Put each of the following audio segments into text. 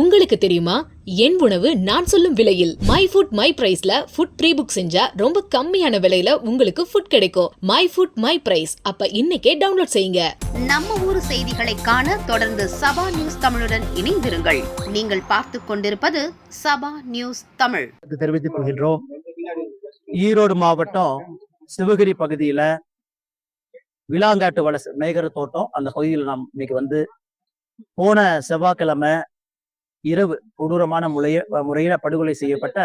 உங்களுக்கு தெரியுமா? என் உணவு நான் சொல்லும் விலையில் மை ஃபுட் மை பிரைஸ்ல ஃபுட் ப்ரீ புக் செஞ்சா ரொம்ப கம்மியான விலையில உங்களுக்கு ஃபுட் கிடைக்கும். மை ஃபுட் மை பிரைஸ் அப்ப இன்னைக்கே டவுன்லோட் செய்யுங்க. நம்ம ஊர் செய்திகளை காண தொடர்ந்து சபா நியூஸ் தமிழுடன் இணைந்திருங்கள். நீங்கள் பார்த்து கொண்டிருப்பது சபா நியூஸ் தமிழ். தெரிவித்துக் கொள்கின்றோம். ஈரோடு மாவட்டம் சிவகிரி பகுதியில விலாங்காட்டு வலசு மேகர தோட்டம் அந்த பகுதியில் நாம் இன்னைக்கு வந்து போன செவ்வாய்க்கிழமை இரவு கொடூரமான முறைய முறையில படுகொலை செய்யப்பட்ட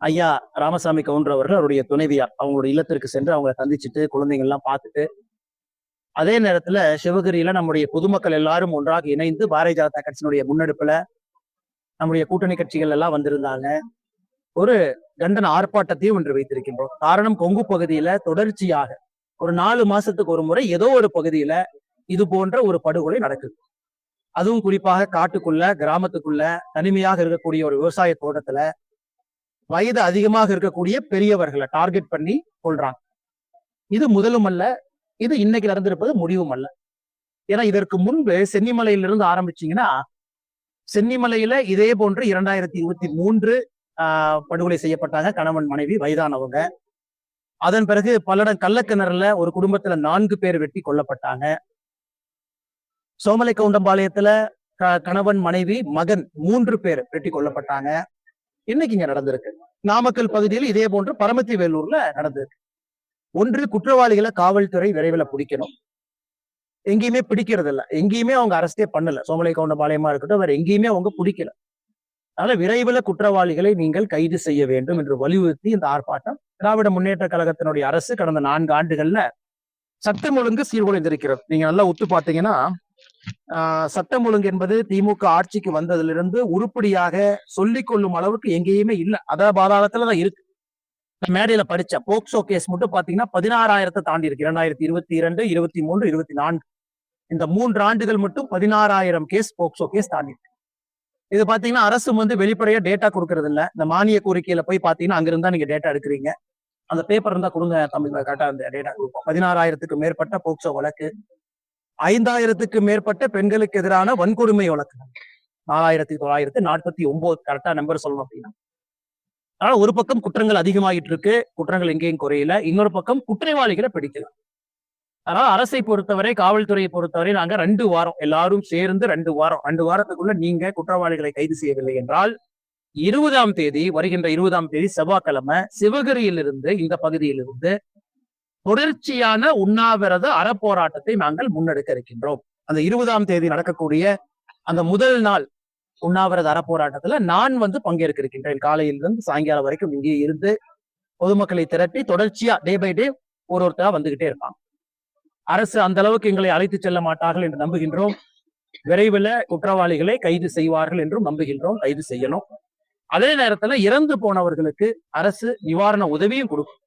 ஐயா ராமசாமி கவுண்டர் அவர்கள் அவருடைய துணைவியார். அவங்களுடைய இல்லத்திற்கு சென்று அவங்களை சந்திச்சுட்டு குழந்தைங்க எல்லாம் பார்த்துட்டு அதே நேரத்துல சிவகிரியில நம்முடைய பொதுமக்கள் எல்லாரும் ஒன்றாக இணைந்து பாரதிய ஜனதா கட்சியினுடைய முன்னெடுப்புல நம்முடைய கூட்டணி கட்சிகள் எல்லாம் வந்திருந்தாங்க. ஒரு கண்டன ஆர்ப்பாட்டத்தையும் ஒன்று வைத்திருக்கின்றோம். காரணம் கொங்கு பகுதியில தொடர்ச்சியாக ஒரு நாலு மாசத்துக்கு ஒரு முறை ஏதோ ஒரு பகுதியில இது போன்ற ஒரு படுகொலை நடக்குது. அதுவும் குறிப்பாக காட்டுக்குள்ள கிராமத்துக்குள்ள தனிமையாக இருக்கக்கூடிய ஒரு விவசாய தோட்டத்துல வயது அதிகமாக இருக்கக்கூடிய பெரியவர்களை டார்கெட் பண்ணி கொள்றாங்க. இது முதலும் அல்ல இது இன்னைக்கு நடந்திருப்பது முடிவும் அல்ல ஏன்னா இதற்கு முன்பு சென்னிமலையிலிருந்து ஆரம்பிச்சீங்கன்னா சென்னிமலையில இதே போன்று இரண்டாயிரத்தி இருபத்தி மூன்று ஆஹ் படுகொலை செய்யப்பட்டாங்க கணவன் மனைவி வயதானவங்க. அதன் பிறகு பல்லடம் கள்ளக்கிணறுல ஒரு குடும்பத்துல நான்கு பேர் வெட்டி கொல்லப்பட்டாங்க. சோமலை கவுண்டம்பாளையத்துல க- கணவன் மனைவி மகன் மூன்று பேர் வெட்டி கொல்லப்பட்டாங்க. இன்னைக்கு இங்க நடந்திருக்கு. நாமக்கல் பகுதியில் இதே போன்று பரமத்தி வேலூர்ல நடந்திருக்கு. ஒன்று குற்றவாளிகளை காவல்துறை விரைவில் பிடிக்கணும். எங்கேயுமே பிடிக்கிறது இல்லை எங்கேயுமே அவங்க அரஸ்டே பண்ணல. சோமலை கவுண்டம்பாளையமா இருக்கட்டும் வேற எங்கேயுமே அவங்க பிடிக்கல. அதனால விரைவில் குற்றவாளிகளை நீங்கள் கைது செய்ய வேண்டும் என்று வலியுறுத்தி இந்த ஆர்ப்பாட்டம் திராவிட முன்னேற்ற கழகத்தினுடைய அரசு கடந்த நான்கு ஆண்டுகள்ல சட்டம் ஒழுங்கு சீர்குலைந்திருக்கிறது. நீங்க நல்லா ஒத்து பார்த்தீங்கன்னா சட்டம் ஒழுங்கு என்பது திமுக ஆட்சிக்கு வந்ததிலிருந்து உருப்படியாக சொல்லிக் கொள்ளும் அளவுக்கு எங்கேயுமே இல்ல. அத பாதாளத்துலதான் இருக்கு. மேடையில படிச்ச போக்சோ கேஸ் மட்டும் பாத்தீங்கன்னா பதினாறாயிரத்தை தாண்டி இருக்கு இரண்டாயிரத்தி இருபத்தி இரண்டு இருபத்தி மூன்று இருபத்தி நான்கு. இந்த மூன்று ஆண்டுகள் மட்டும் பதினாறாயிரம் கேஸ் போக்சோ கேஸ் தாண்டி இருக்கு. இது பாத்தீங்கன்னா அரசு வந்து வெளிப்படையா டேட்டா கொடுக்கறது இல்ல. இந்த மானிய கோரிக்கையில போய் பாத்தீங்கன்னா அங்க இருந்தா நீங்க டேட்டா எடுக்கிறீங்க. அந்த பேப்பர் இருந்தா கொடுங்க தமிழ் கரெக்டா அந்த டேட்டா கொடுப்போம். பதினாறாயிரத்துக்கு மேற்பட்ட போக்சோ வழக்கு. ஐந்தாயிரத்துக்கு மேற்பட்ட பெண்களுக்கு எதிரான வன்கொடுமை வழக்கு நாலாயிரத்தி தொள்ளாயிரத்தி நாற்பத்தி ஒன்பது கரெக்டா நம்பர் சொல்லணும் அப்படின்னா. அதனால ஒரு பக்கம் குற்றங்கள் அதிகமாகிட்டு இருக்கு குற்றங்கள் எங்கேயும் குறையல. இன்னொரு பக்கம் குற்றவாளிகளை பிடிக்கலாம். அதனால அரசை பொறுத்தவரை காவல்துறையை பொறுத்தவரை நாங்க ரெண்டு வாரம் எல்லாரும் சேர்ந்து ரெண்டு வாரம் ரெண்டு வாரத்துக்குள்ள நீங்க குற்றவாளிகளை கைது செய்யவில்லை என்றால் இருபதாம் தேதி வருகின்ற இருபதாம் தேதி செவ்வாய்க்கிழமை சிவகிரியிலிருந்து இந்த பகுதியிலிருந்து தொடர்ச்சியான உண்ணாவிரத அறப்போராட்டத்தை நாங்கள் முன்னெடுக்க இருக்கின்றோம் அந்த இருபதாம் தேதி நடக்கக்கூடிய அந்த முதல் நாள் உண்ணாவிரத அறப்போராட்டத்துல நான் வந்து பங்கேற்க இருக்கின்றேன் காலையிலிருந்து சாயங்காலம் வரைக்கும் இங்கே இருந்து பொதுமக்களை திரட்டி தொடர்ச்சியா டே பை டே ஒரு ஒருத்தரா வந்துகிட்டே இருப்பாங்க அரசு அந்த அளவுக்கு எங்களை அழைத்து செல்ல மாட்டார்கள் என்று நம்புகின்றோம். விரைவில் குற்றவாளிகளை கைது செய்வார்கள் என்றும் நம்புகின்றோம். கைது செய்யணும். அதே நேரத்துல இறந்து போனவர்களுக்கு அரசு நிவாரண உதவியும் கொடுக்கும்.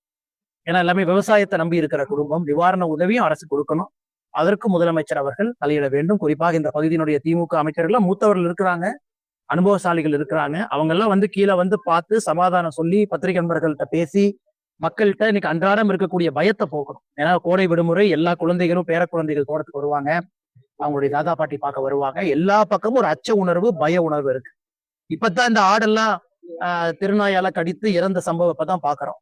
ஏன்னா எல்லாமே விவசாயத்தை நம்பி இருக்கிற குடும்பம் நிவாரண உதவியும் அரசு கொடுக்கணும். அதற்கு முதலமைச்சர் அவர்கள் தலையிட வேண்டும். குறிப்பாக இந்த பகுதியினுடைய திமுக அமைச்சர்கள் மூத்தவர்கள் இருக்கிறாங்க அனுபவசாலிகள் இருக்கிறாங்க. அவங்க எல்லாம் வந்து கீழே வந்து பார்த்து சமாதானம் சொல்லி பத்திரிகை நண்பர்கள்ட்ட பேசி மக்கள்கிட்ட இன்னைக்கு அன்றாடம் இருக்கக்கூடிய பயத்தை போக்கணும். ஏன்னா கோடை விடுமுறை எல்லா குழந்தைகளும் பேர குழந்தைகள் தோட்டத்துக்கு வருவாங்க. அவங்களுடைய தாதா பாட்டி பார்க்க வருவாங்க. எல்லா பக்கமும் ஒரு அச்ச உணர்வு பய உணர்வு இருக்கு. இப்பதான் இந்த ஆடெல்லாம் ஆஹ் திருநாயால கடித்து இறந்த சம்பவத்தை தான் பாக்குறோம்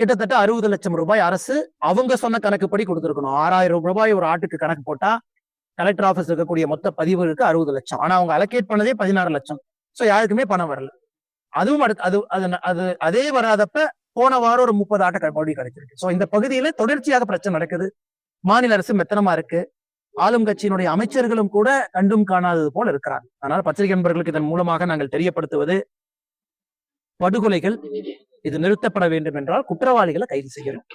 கிட்டத்தட்ட அறுபது லட்சம் ரூபாய் அரசு அவங்க சொன்ன கணக்குப்படி கொடுத்துருக்கணும். ஆறாயிரம் ரூபாய் ஒரு ஆட்டுக்கு கணக்கு போட்டா கலெக்டர் ஆபீஸ் இருக்கக்கூடிய மொத்த பதிவுகளுக்கு அறுபது லட்சம். ஆனா அவங்க அலோகேட் பண்ணதே பதினாறு லட்சம். ஸோ யாருக்குமே பணம் வரல. அதுவும் அடுத்து அது அது அது அதே வராதப்ப போன வாரம் ஒரு முப்பது ஆட்ட மறுபடியும் கிடைச்சிருக்கு. ஸோ இந்த பகுதியில தொடர்ச்சியாக பிரச்சனை நடக்குது. மாநில அரசு மெத்தனமா இருக்கு. ஆளும் கட்சியினுடைய அமைச்சர்களும் கூட கண்டும் காணாதது போல இருக்கிறாங்க. அதனால பத்திரிகை நண்பர்களுக்கு இதன் மூலமாக நாங்கள் தெரியப்படுத்துவது படுகொலைகள் இது நிறுத்தப்பட வேண்டும் என்றால் குற்றவாளிகளை கைது செய்யணும்.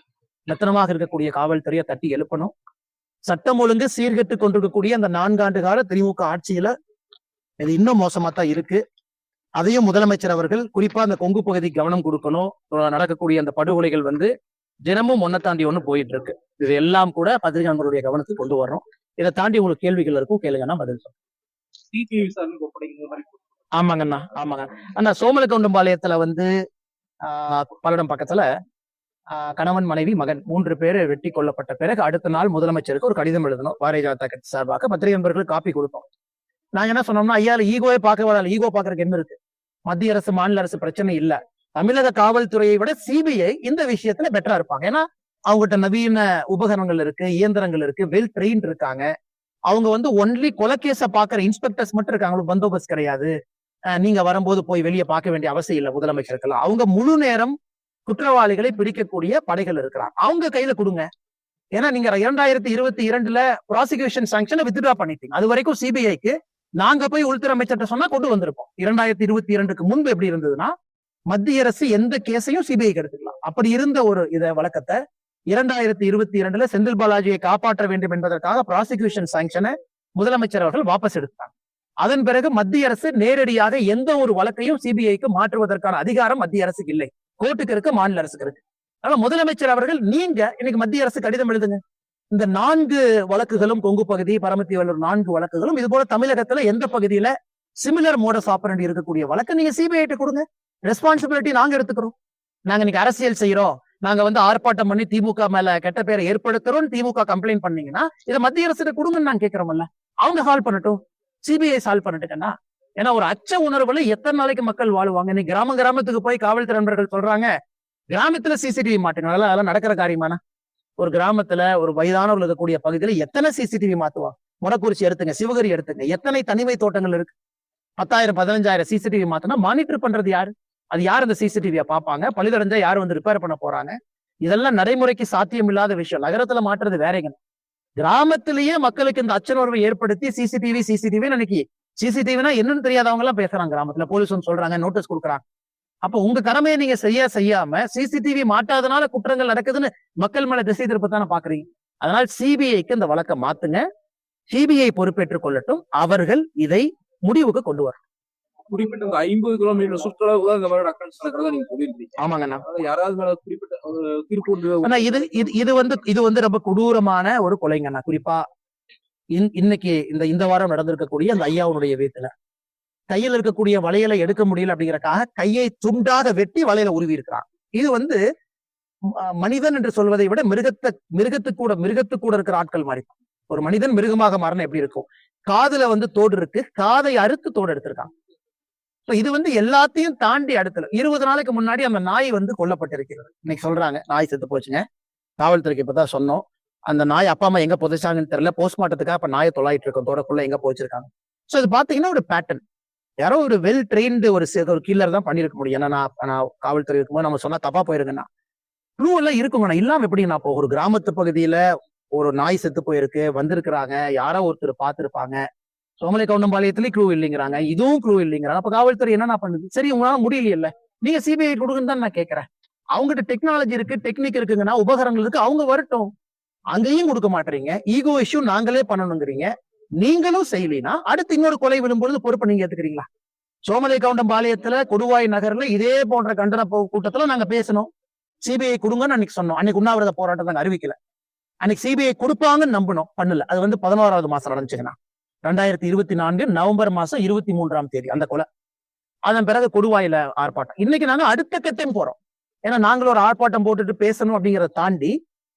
நத்தனமாக இருக்கக்கூடிய காவல்துறையை தட்டி எழுப்பணும். சட்டம் ஒழுங்கு சீர்கெட்டு கொண்டிருக்கக்கூடிய அந்த நான்காண்டு கால திமுக ஆட்சியில இது இன்னும் மோசமா தான் இருக்கு. அதையும் முதலமைச்சர் அவர்கள் குறிப்பா அந்த கொங்கு பகுதி கவனம் கொடுக்கணும். நடக்கக்கூடிய அந்த படுகொலைகள் வந்து தினமும் ஒன்ன தாண்டி ஒண்ணு போயிட்டு இருக்கு. இது எல்லாம் கூட பத்திரிகை கவனத்துக்கு கொண்டு வர்றோம் இதை தாண்டி உங்களுக்கு கேள்விகள் இருக்கும் கேளுங்கன்னா பதில் சொல்றேன். ஆமாங்கண்ணா ஆமாங்க. அண்ணா சோமலக்கவுண்டம்பாளையத்துல வந்து ஆஹ் பல்லடம் பக்கத்துல கணவன் மனைவி மகன் மூன்று பேர் வெட்டி கொல்லப்பட்ட பிறகு அடுத்த நாள் முதலமைச்சருக்கு ஒரு கடிதம் எழுதணும். பாரதிய ஜனதா கட்சி சார்பாக பத்திரிகை நண்பர்கள் காப்பி கொடுப்போம். நாங்க என்ன சொன்னோம்னா ஐயா ஈகோவே பார்க்க வராது. ஈகோ பாக்குறதுக்கு என்ன இருக்கு? மத்திய அரசு மாநில அரசு பிரச்சனை இல்ல. தமிழக காவல்துறையை விட சிபிஐ இந்த விஷயத்துல பெட்டரா இருப்பாங்க. ஏன்னா அவங்ககிட்ட நவீன உபகரணங்கள் இருக்கு இயந்திரங்கள் இருக்கு வெல் ட்ரெயின் இருக்காங்க. அவங்க வந்து ஒன்லி கொலகேஸ பாக்குற இன்ஸ்பெக்டர்ஸ் மட்டும் இருக்காங்க. பந்தோபஸ்த் கிடையாது. நீங்க வரும்போது போய் வெளியே பார்க்க வேண்டிய அவசியம் இல்லை முதலமைச்சருக்கு அவங்க முழு நேரம் குற்றவாளிகளை பிடிக்கக்கூடிய படைகள் இருக்கிறாங்க. அவங்க கையில கொடுங்க. ஏன்னா நீங்க இரண்டாயிரத்தி இருபத்தி இரண்டுல ப்ராசிக்யூஷன் சாங்ஷனை வித்ட்ரா பண்ணிட்டீங்க. அது வரைக்கும் சிபிஐக்கு நாங்க போய் உள்துறை அமைச்சர்கிட்ட சொன்னா கொண்டு வந்திருப்போம். இரண்டாயிரத்தி இருபத்தி இரண்டுக்கு முன்பு எப்படி இருந்ததுன்னா மத்திய அரசு எந்த கேஸையும் சிபிஐக்கு எடுத்துக்கலாம். அப்படி இருந்த ஒரு இத வழக்கத்தை இரண்டாயிரத்தி இருபத்தி இரண்டுல செந்தில் பாலாஜியை காப்பாற்ற வேண்டும் என்பதற்காக ப்ராசிக்யூஷன் சாங்ஷனை முதலமைச்சர் அவர்கள் வாபஸ் எடுத்தாங்க. அதன் பிறகு மத்திய அரசு நேரடியாக எந்த ஒரு வழக்கையும் சிபிஐக்கு மாற்றுவதற்கான அதிகாரம் மத்திய அரசுக்கு இல்லை. கோர்ட்டுக்கு இருக்கு மாநில அரசுக்கு இருக்கு. ஆனா முதலமைச்சர் அவர்கள் நீங்க இன்னைக்கு மத்திய அரசு கடிதம் எழுதுங்க. இந்த நான்கு வழக்குகளும் கொங்கு பகுதி பரமத்தி வல்லூர் நான்கு வழக்குகளும் இது போல தமிழகத்துல எந்த பகுதியில சிமிலர் மோடஸ் ஆப்பரண்டி இருக்கக்கூடிய வழக்கு நீங்க சிபிஐ கொடுங்க. ரெஸ்பான்சிபிலிட்டி நாங்க எடுத்துக்கிறோம். நாங்க இன்னைக்கு அரசியல் செய்யறோம் நாங்க வந்து ஆர்ப்பாட்டம் பண்ணி திமுக மேல கெட்ட பேரை ஏற்படுத்துறோம் திமுக கம்ப்ளைண்ட் பண்ணீங்கன்னா இதை மத்திய அரசு கொடுங்கன்னு நாங்க கேட்கிறோம்ல. அவங்க சால்வ் பண்ணட்டும். சிபிஐ சால்வ் பண்ணட்டுக்கண்ணா ஏன்னா ஒரு அச்ச உணர்வுல எத்தனை நாளைக்கு மக்கள் வாழுவாங்க? இன்னைக்கு கிராம கிராமத்துக்கு போய் காவல்துறை நண்பர்கள் சொல்றாங்க கிராமத்துல சிசிடிவி மாட்டுங்க. அதெல்லாம் அதெல்லாம் நடக்கிற காரியமானா? ஒரு கிராமத்துல ஒரு வயதானவர்கள் இருக்கக்கூடிய பகுதியில எத்தனை சிசிடிவி மாத்துவாங்க முடக்குறிச்சி எடுத்துங்க சிவகரி எடுத்துங்க எத்தனை தனிமை தோட்டங்கள் இருக்கு? பத்தாயிரம் பதினஞ்சாயிரம் சிசிடிவி மாத்தினா மானிட்டர் பண்றது யாரு? அது யார் அந்த சிசிடிவியை பார்ப்பாங்க? பழுதடைஞ்சா யார் வந்து ரிப்பேர் பண்ண போறாங்க? இதெல்லாம் நடைமுறைக்கு சாத்தியம் இல்லாத விஷயம். நகரத்துல மாற்றுறது வேறைங்க. கிராமத்திலேயே மக்களுக்கு இந்த அச்சனுணர்வை ஏற்படுத்தி சிசிடிவி சிசிடிவி இன்னைக்கு சிசிடிவினா என்னன்னு தெரியாதவங்க எல்லாம் பேசுறாங்க கிராமத்துல. போலீஸ் வந்து சொல்றாங்க நோட்டீஸ் கொடுக்குறாங்க. அப்ப உங்க கடமையை நீங்க செய்ய செய்யாம சிசிடிவி மாட்டாதனால குற்றங்கள் நடக்குதுன்னு மக்கள் மேல திசை திருப்பத்தானே பாக்குறீங்க. அதனால் சிபிஐக்கு இந்த வழக்கை மாத்துங்க. சிபிஐ பொறுப்பேற்றுக் கொள்ளட்டும். அவர்கள் இதை முடிவுக்கு கொண்டு வரும் குறிப்பிட்ட ஐம்பது கிலோமீட்டர் சுற்றளவு தான் இந்த மாதிரி ஆமாங்கண்ணா யாராவது மேல குறிப்பிட்ட ஆனா இது இது இது வந்து இது வந்து ரொம்ப கொடூரமான ஒரு கொலைங்கண்ணா. குறிப்பா இன்- இன்னைக்கு இந்த இந்த வாரம் நடந்திருக்கக்கூடிய அந்த ஐயாவுடைய வீட்டுல கையில் இருக்கக்கூடிய வளையலை எடுக்க முடியல அப்படிங்கறக்காக கையை துண்டாக வெட்டி வலையில உருவி இருக்கிறான் இது வந்து மனிதன் என்று சொல்வதை விட மிருகத்தை மிருகத்து கூட மிருகத்து கூட இருக்கிற ஆட்கள் மாதிரி. ஒரு மனிதன் மிருகமாக மாறினா எப்படி இருக்கும்? காதுல வந்து தோடு இருக்கு காதை அறுத்து தோடு எடுத்திருக்கான். இது வந்து எல்லாத்தையும் தாண்டி அடுத்தல இருபது நாளைக்கு முன்னாடி அந்த நாய் வந்து கொல்லப்பட்டிருக்கிறது. இன்னைக்கு சொல்றாங்க நாய் செத்து போச்சுங்க. காவல்துறைக்கு இப்பதான் சொன்னோம். அந்த நாய் அப்பா அம்மா எங்க புதைச்சாங்கன்னு தெரியல. போஸ்ட்மார்ட்டத்துக்காக அப்ப நாயை தொலாயிட்டு இருக்கோம். தோடக்குள்ள எங்க போச்சிருக்காங்க சோ இது பாத்தீங்கன்னா ஒரு பேட்டர்ன் யாரோ ஒரு வெல் ட்ரெயின்டு ஒரு ஒரு கில்லர் தான் பண்ணிருக்க முடியும். ஏன்னா நான் நான் காவல்துறை இருக்கும்போது நம்ம சொன்னா தப்பா போயிருங்கன்னா. ப்ளூ எல்லாம் இருக்குங்கண்ணா இல்லாம எப்படி நான் இப்போ ஒரு கிராமத்து பகுதியில ஒரு நாய் செத்து போயிருக்கு வந்திருக்கிறாங்க. யாரோ ஒருத்தர் பார்த்திருப்பாங்க. சோமலை கவுண்டம்பாளையத்துலயும் க்ளூ இல்லைங்கிறாங்க. இதுவும் க்ளூ இல்லைங்கிறாங்க. அப்ப காவல்துறை என்னண்ணா பண்ணுது? சரி உங்களால முடியலையில்ல. நீங்க சிபிஐ கொடுக்குன்னு தான் நான் கேட்கறேன் அவங்ககிட்ட டெக்னாலஜி இருக்கு டெக்னிக் இருக்குங்கன்னா உபகரணங்கள் இருக்கு அவங்க வரட்டும். அங்கேயும் கொடுக்க மாட்டீங்க ஈகோ இஷ்யூ நாங்களே பண்ணணுங்கிறீங்க. நீங்களும் செய்யலினா அடுத்து இன்னொரு கொலை விழும்பொழுது பொறுப்பு நீங்க ஏத்துக்கிறீங்களா? சோமலை கவுண்டம் பாளையத்துல கொடுவாய் நகர்ல இதே போன்ற கண்டன கூட்டத்துல நாங்க பேசணும். சிபிஐ கொடுங்கன்னு அன்னைக்கு சொன்னோம். அன்னைக்கு உண்ணாவிரத போராட்டம் நாங்க அறிவிக்கல. அன்னைக்கு சிபிஐ கொடுப்பாங்கன்னு நம்பணும் பண்ணல. அது வந்து பதினோராவது மாசம் நடந்துச்சுங்கண்ணா. ரெண்டாயிரத்தி இருபத்தி நான்கு நவம்பர் மாசம் இருபத்தி மூன்றாம் தேதி அந்த கொலை. அதன் பிறகு கொடுவாயில ஆர்ப்பாட்டம். இன்னைக்கு நாங்க அடுத்த கட்டம் போறோம். ஏன்னா நாங்களும் ஒரு ஆர்ப்பாட்டம் போட்டுட்டு பேசணும் அப்படிங்கறத தாண்டி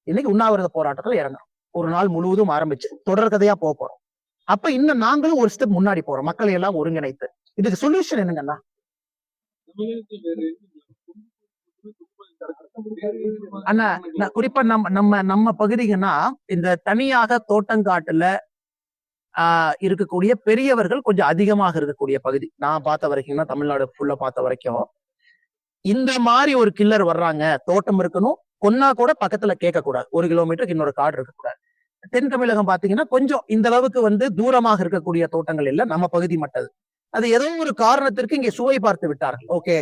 இன்னைக்கு உண்ணாவிரத போராட்டத்துல இறங்குறோம். ஒரு நாள் முழுவதும் ஆரம்பிச்சு தொடர்கதையா போக போறோம். அப்ப இன்னும் நாங்களும் ஒரு ஸ்டெப் முன்னாடி போறோம். மக்களை எல்லாம் ஒருங்கிணைத்து. இதுக்கு சொல்யூஷன் என்னங்கண்ணா அண்ணா, குறிப்பா நம்ம நம்ம நம்ம பகுதிங்கன்னா இந்த தனியாக தோட்டங்காட்டுல ஆஹ் இருக்கக்கூடிய பெரியவர்கள் கொஞ்சம் அதிகமாக இருக்கக்கூடிய பகுதி. நான் பார்த்த வரைக்கும்னா தமிழ்நாடு ஃபுல்லா பார்த்த வரைக்கும். இந்த மாதிரி ஒரு கில்லர் வர்றாங்க. தோட்டம் இருக்கணும். கொன்னா கூட பக்கத்துல கேட்க கூடாது ஒரு கிலோமீட்டருக்கு இன்னொரு காடு இருக்கக்கூடாது. தென் தமிழகம் பாத்தீங்கன்னா கொஞ்சம் இந்த அளவுக்கு வந்து தூரமாக இருக்கக்கூடிய தோட்டங்கள் இல்ல. நம்ம பகுதி மட்டது அது ஏதோ ஒரு காரணத்திற்கு இங்கே சுவை பார்த்து விட்டார்கள். ஓகே.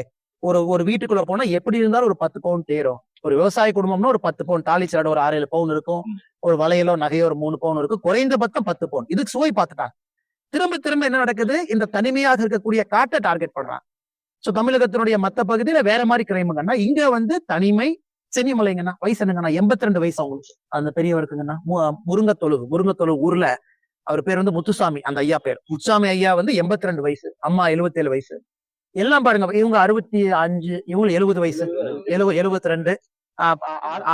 ஒரு ஒரு வீட்டுக்குள்ள போனா எப்படி இருந்தாலும் ஒரு பத்து பவுன் தேரும். ஒரு விவசாய குடும்பம்னா ஒரு பத்து பவுன். தாலி சரடு ஒரு ஆறு ஏழு பவுன் இருக்கும். ஒரு வளையலோ நகையோ ஒரு மூணு பவுன் இருக்கும். குறைந்தபட்சம் பத்து பவுன். இதுக்கு சுவை பார்த்துட்டாங்க. திரும்ப திரும்ப என்ன நடக்குது? இந்த தனிமையாக இருக்கக்கூடிய காட்டை டார்கெட் பண்றாங்க. சோ தமிழகத்தினுடைய மத்த பகுதியில வேற மாதிரி கிரைமுங்கன்னா இங்க வந்து தனிமை சென்னிமலைங்கண்ணா வயசு என்னங்கண்ணா? எண்பத்தி ரெண்டு வயசு அவங்களுக்கு. அந்த பெரியவருக்குங்கண்ணா மு- முருங்கத்தொழுகு முருங்கத்தொழுகு ஊர்ல. அவர் பேர் வந்து முத்துசாமி அந்த ஐயா பேர். முத்துசாமி ஐயா வந்து எண்பத்தி ரெண்டு வயசு அம்மா 77 வயசு. எல்லாம் பாருங்க இவங்க அறுபத்தி அஞ்சு இவங்க எழுபது வயசு. எழுபது எழுபத்தி ரெண்டு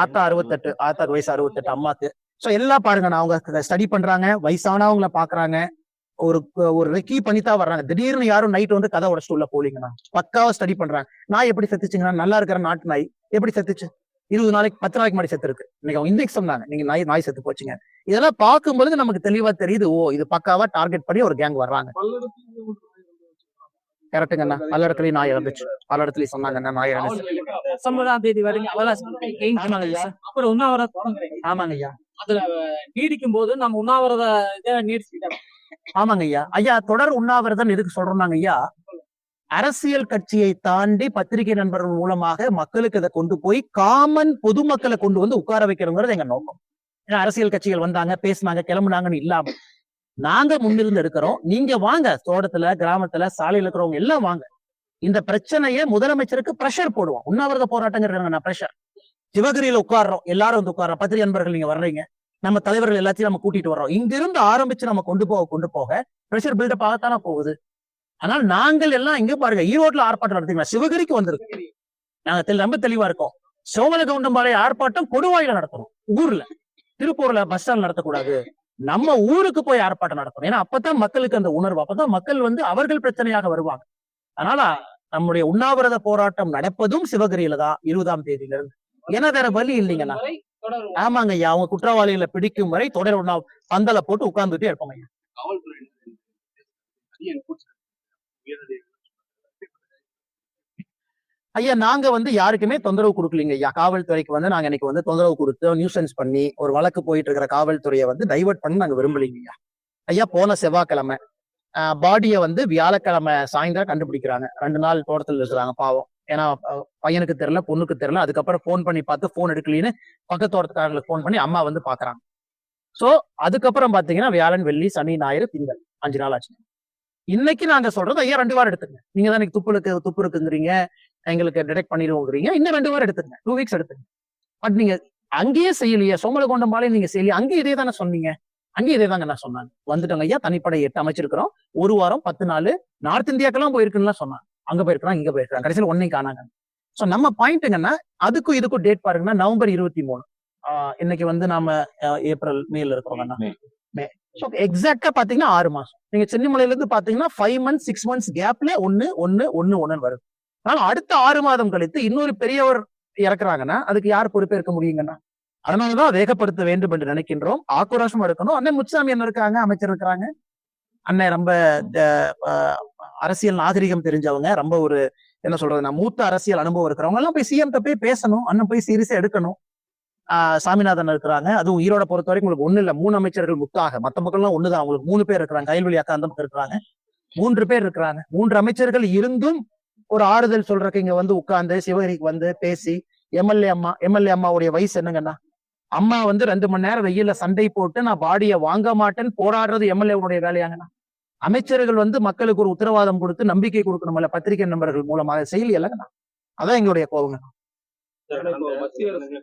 ஆத்தா அறுபத்தெட்டு ஆத்தாக்கு வயசு அறுபத்தெட்டு அம்மாக்கு. சோ எல்லாம் பாருங்க நான் அவங்க ஸ்டடி பண்றாங்க வயசானவங்கள பாக்குறாங்க ஒரு ஒரு ரெக்கி பண்ணித்தான் வர்றாங்க. திடீர்னு யாரும் நைட் வந்து கதை உடச்சிட்டு உள்ள போலீங்கண்ணா பக்காவா ஸ்டடி பண்றாங்க. நாய் எப்படி செத்துச்சுங்கன்னா நல்லா இருக்கிற நாட்டு நாய் எப்படி செத்துச்சு? இருபது நாளைக்கு பத்து நாளைக்கு முன்னாடி செத்து இருக்கு இன்னைக்கு அவங்க இன்டெக்ஸ் சொன்னாங்க நீங்க நாய் நாய் செத்து போச்சுங்க. இதெல்லாம் பார்க்கும்பொழுது நமக்கு தெளிவா தெரியுது ஓ இது பக்காவா டார்கெட் பண்ணி ஒரு கேங் வர்றாங்க. கரெக்டுங்கண்ணா. பல இடத்துலயும் நாய் இறந்துச்சு. பல இடத்துலயும் சொன்னாங்கண்ணா நாய் தேதி வரைக்கும் ஆமாங்க ஐயா அப்புறம் உண்ணாவிரதம் தொடங்குறீங்க. ஆமாங்க ஐயா அதுல நீடிக்கும் போது நம்ம உண்ணாவிரத இதை நீடிச்சுக்கிட்டோம். ஆமாங்க ஐயா ஐயா தொடர் உண்ணாவிரதம் எதுக்கு சொல்றோம்னாங்க ஐயா அரசியல் கட்சியை தாண்டி பத்திரிகை நண்பர்கள் மூலமாக மக்களுக்கு இதை கொண்டு போய் காமன் பொதுமக்களை கொண்டு வந்து உட்கார வைக்கிறோங்கிறது எங்க நோக்கம். ஏன்னா அரசியல் கட்சிகள் வந்தாங்க பேசினாங்க கிளம்புனாங்கன்னு இல்லாம நாங்க முன்னிருந்து எடுக்கிறோம். நீங்க வாங்க. தோட்டத்துல கிராமத்துல சாலையில இருக்கிறவங்க எல்லாம் வாங்க. இந்த பிரச்சனையை முதலமைச்சருக்கு பிரஷர் போடுவோம். உண்ணாவிரத போராட்டங்கிறது பிரஷர் சிவகிரியில உட்கார்றோம். எல்லாரும் வந்து உட்கார்றோம். பத்திரிகை நண்பர்கள் நீங்க வர்றீங்க. நம்ம தலைவர்கள் எல்லாத்தையும் நம்ம கூட்டிட்டு வர்றோம். இங்கிருந்து ஆரம்பிச்சு நம்ம கொண்டு போக கொண்டு போக பிரஷர் பில்டப் ஆகத்தானே போகுது. ஆனால் நாங்கள் எல்லாம் இங்க பாருங்க. ஈரோட்ல ஆர்ப்பாட்டம் நடத்திக்கலாம் சிவகிரிக்கு வந்திருக்கு நாங்க தெளி- ரொம்ப தெளிவா இருக்கோம். சோமலகவுண்டம்பாளைய ஆர்ப்பாட்டம் கொடுவாயில நடத்தணும். ஊர்ல. திருப்பூர்ல பஸ் ஸ்டாண்ட் நடத்தக்கூடாது. நம்ம ஊருக்கு போய் ஆர்ப்பாட்டம் நடத்தணும். ஏன்னா அப்பதான் மக்களுக்கு அந்த உணர்வு. அப்பதான் மக்கள் வந்து அவர்கள் பிரச்சனையாக வருவாங்க. அதனால நம்முடைய உண்ணாவிரத போராட்டம் நடப்பதும் சிவகிரியில தான் இருபதாம் தேதியில இருந்து ஏன்னா வேற வழி இல்லைங்கண்ணா. ஆமாங்க ஐயா அவங்க குற்றவாளிகளை பிடிக்கும் வரை தொடர் உண்ணா பந்தல போட்டு உட்கார்ந்துட்டே இருப்பாங்க ஐயா. ஐயா நாங்க வந்து யாருக்குமே தொந்தரவு கொடுக்கலீங்க ஐயா. காவல்துறைக்கு வந்து நாங்க இன்னைக்கு வந்து தொந்தரவு கொடுத்து நியூசன்ஸ் பண்ணி ஒரு வழக்கு போயிட்டு இருக்கிற காவல்துறையை வந்து டைவர்ட் பண்ணி நாங்க விரும்பலீங்க ஐயா. ஐயா போன செவ்வாய்க்கிழமை பாடியை வந்து வியாழக்கிழமை சாயந்தரம் கண்டுபிடிக்கிறாங்க. ரெண்டு நாள் தோட்டத்தில் இருக்கிறாங்க பாவம். ஏன்னா பையனுக்கு தெரியல பொண்ணுக்கு தெரியல. அதுக்கப்புறம் ஃபோன் பண்ணி பார்த்து ஃபோன் எடுக்கலின்னு பக்கத்து தோட்டத்துக்காரங்களுக்கு ஃபோன் பண்ணி அம்மா வந்து பாக்குறாங்க சோ அதுக்கப்புறம் பாத்தீங்கன்னா வியாழன் வெள்ளி சனி ஞாயிறு திங்கள். அஞ்சு நாள் ஆச்சு. இன்னைக்கு நாங்க சொல்றது ஐயா ரெண்டு வாரம் எடுத்துங்க நீங்க தான் இன்னைக்கு துப்பு இருக்கு துப்பு இருக்குங்கிறீங்க. எங்களுக்கு டிடெக்ட் பண்ணிடுவோங்கிறீங்க. இன்னும் ரெண்டு வாரம் எடுத்துங்க. டூ வீக்ஸ் எடுத்துங்க. பட் நீங்க அங்கேயே செய்யலையே. சோமல கொண்டம்பாலே நீங்க செய்யலையே. அங்கேயே இதே தானே சொன்னீங்க. அங்கேயே இதே தாங்க நான் சொன்னாங்க வந்துட்டோங்க ஐயா. தனிப்படை எட்டு அமைச்சிருக்கிறோம். ஒரு வாரம் பத்து நாள் நார்த் இந்தியாக்கெல்லாம் போயிருக்குன்னு சொன்னாங்க. அங்க போயிருக்கிறாங்க இங்க போயிருக்காங்க கடைசியில் ஒன்னையும் காணாங்க. சோ நம்ம பாயிண்ட் என்னன்னா அதுக்கும் இதுக்கும் டேட் பாருங்கன்னா நவம்பர் இருபத்தி மூணு. இன்னைக்கு வந்து நாம ஏப்ரல் மேல இருக்கிறோம்னா மே. ஸோ எக்ஸாக்டா பாத்தீங்கன்னா ஆறு மாசம். நீங்க சென்னிமலையில இருந்து பாத்தீங்கன்னா ஃபைவ் மந்த்ஸ் சிக்ஸ் மந்த்ஸ் கேப்ல ஒன்னு ஒன்னு ஒன்னு ஒன்னு வருது. ஆனால் அடுத்த ஆறு மாதம் கழித்து இன்னொரு பெரியவர் இறக்குறாங்கன்னா அதுக்கு யார் பொறுப்பேற்க முடியுங்கன்னா? அதனாலதான் வேகப்படுத்த வேண்டும் என்று நினைக்கின்றோம். ஆக்ரோஷமா இருக்கணும். அண்ணன் முத்துசாமி என்ன இருக்காங்க அமைச்சர் இருக்கிறாங்க அண்ணன் ரொம்ப அரசியல் நாகரிகம் தெரிஞ்சவங்க. ரொம்ப ஒரு என்ன சொல்றது மூத்த அரசியல் அனுபவம் இருக்கிறவங்க. எல்லாம் போய் சிஎம் போய் பேசணும். அண்ணன் போய் சீரியஸா எடுக்கணும். ஆஹ் சாமிநாதன் இருக்கிறாங்க. அதுவும் ஈரோட பொறுத்த வரைக்கும் உங்களுக்கு ஒண்ணு இல்ல. மூணு அமைச்சர்கள் முத்தாக. மத்த மக்கள்லாம் ஒண்ணுதான். அவங்களுக்கு மூணு பேர் இருக்கிறாங்க. கைல்வெளி அக்கா அந்த இருக்கிறாங்க. மூன்று பேர் இருக்கிறாங்க. மூன்று அமைச்சர்கள் இருந்தும் ஒரு ஆறுதல் சொல்றக்கு இங்க வந்து உட்கார்ந்து சிவகிரிக்கு வந்து பேசி எம்எல்ஏ அம்மா எம்எல்ஏ அம்மாவுடைய வயசு என்னங்கண்ணா? அம்மா வந்து ரெண்டு மணி நேரம் வெயில்ல சண்டை போட்டு நான் பாடியை வாங்க மாட்டேன்னு போராடுறது எம்எல்ஏவுடைய வேலையாங்கண்ணா. அமைச்சர்கள் வந்து மக்களுக்கு ஒரு உத்தரவாதம் கொடுத்து நம்பிக்கை கொடுக்கணும்ல பத்திரிகை நண்பர்கள் மூலமாக செயலி இல்லைங்கண்ணா? அதான் எங்களுடைய கோவங்கண்ணா மத்திய அரசு